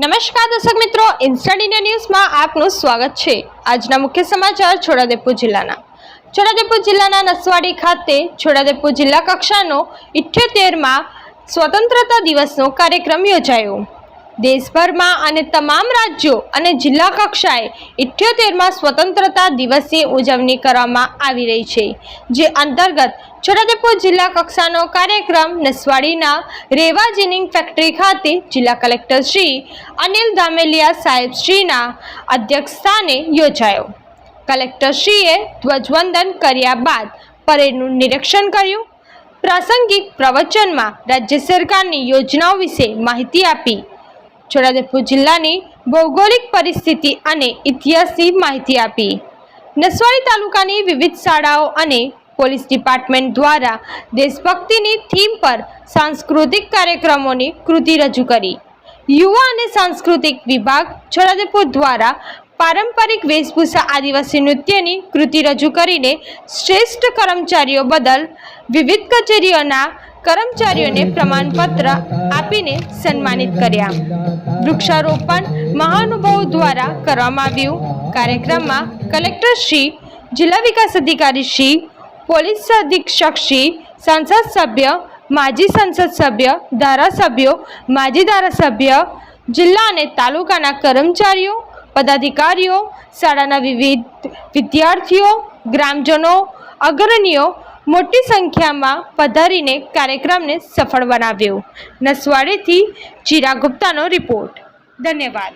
નમસ્કાર દર્શક મિત્રો ઇન્સ્ટન્ટ ઇન્ડિયા ન્યૂઝમાં આપનું સ્વાગત છે. આજના મુખ્ય સમાચાર છોટાદેપુર જિલ્લાના. છોટાદેપુર જિલ્લાના નસવાડી ખાતે છોટાદેપુર જિલ્લા કક્ષાનો ઇઠ્યોતેરમાં સ્વતંત્રતા દિવસનો કાર્યક્રમ યોજાયો. દેશભરમાં અને તમામ રાજ્યો અને જિલ્લા કક્ષાએ ઇઠ્યોતેરમાં સ્વતંત્રતા દિવસની ઉજવણી કરવામાં આવી રહી છે, જે અંતર્ગત છોટાદેપુર જિલ્લા કક્ષાનો કાર્યક્રમ નસવાડીના રેવા જીનિંગ ફેક્ટરી ખાતે જિલ્લા કલેક્ટર શ્રી અનિલ ધામેલિયા સાહેબ શ્રીના અધ્યક્ષસ્થાને યોજાયો. કલેક્ટરશ્રીએ ધ્વજવંદન કર્યા બાદ પરેડનું નિરીક્ષણ કર્યું. પ્રાસંગિક પ્રવચનમાં રાજ્ય સરકારની યોજનાઓ વિશે માહિતી આપી છોટાઉદેપુર જિલ્લાની ભૌગોલિક પરિસ્થિતિ અને ઇતિહાસની માહિતી આપી. નસવાડી તાલુકાની વિવિધ શાળાઓ અને પોલીસ ડિપાર્ટમેન્ટ દ્વારા દેશભક્તિની થીમ પર સાંસ્કૃતિક કાર્યક્રમોની કૃતિ રજૂ કરી. યુવા અને સાંસ્કૃતિક વિભાગ છોટાઉદેપુર દ્વારા પારંપરિક વેશભૂષા આદિવાસી નૃત્યની કૃતિ રજૂ કરીને શ્રેષ્ઠ કર્મચારીઓ બદલ વિવિધ કચેરીઓના કર્મચારીઓને પ્રમાણપત્ર આપીને સન્માનિત કર્યા. વૃક્ષારોપણ મહાનુભાવો દ્વારા કરવામાં આવ્યું. કાર્યક્રમમાં કલેક્ટર શ્રી, જિલ્લા વિકાસ અધિકારી શ્રી, પોલીસ અધિક્ષક શ્રી, સંસદ સભ્ય, માજી સંસદ સભ્ય, ધારાસભ્યો, માજી ધારાસભ્ય, જિલ્લા અને તાલુકાના કર્મચારીઓ, પદાધિકારીઓ, શાળાના વિવિધ વિદ્યાર્થીઓ, ગ્રામજનો, અગ્રણીઓ મોટી સંખ્યામાં પધારીને કાર્યક્રમને સફળ બનાવ્યો. નસવાડીથી ચિરા ગુપ્તાનો રિપોર્ટ. ધન્યવાદ.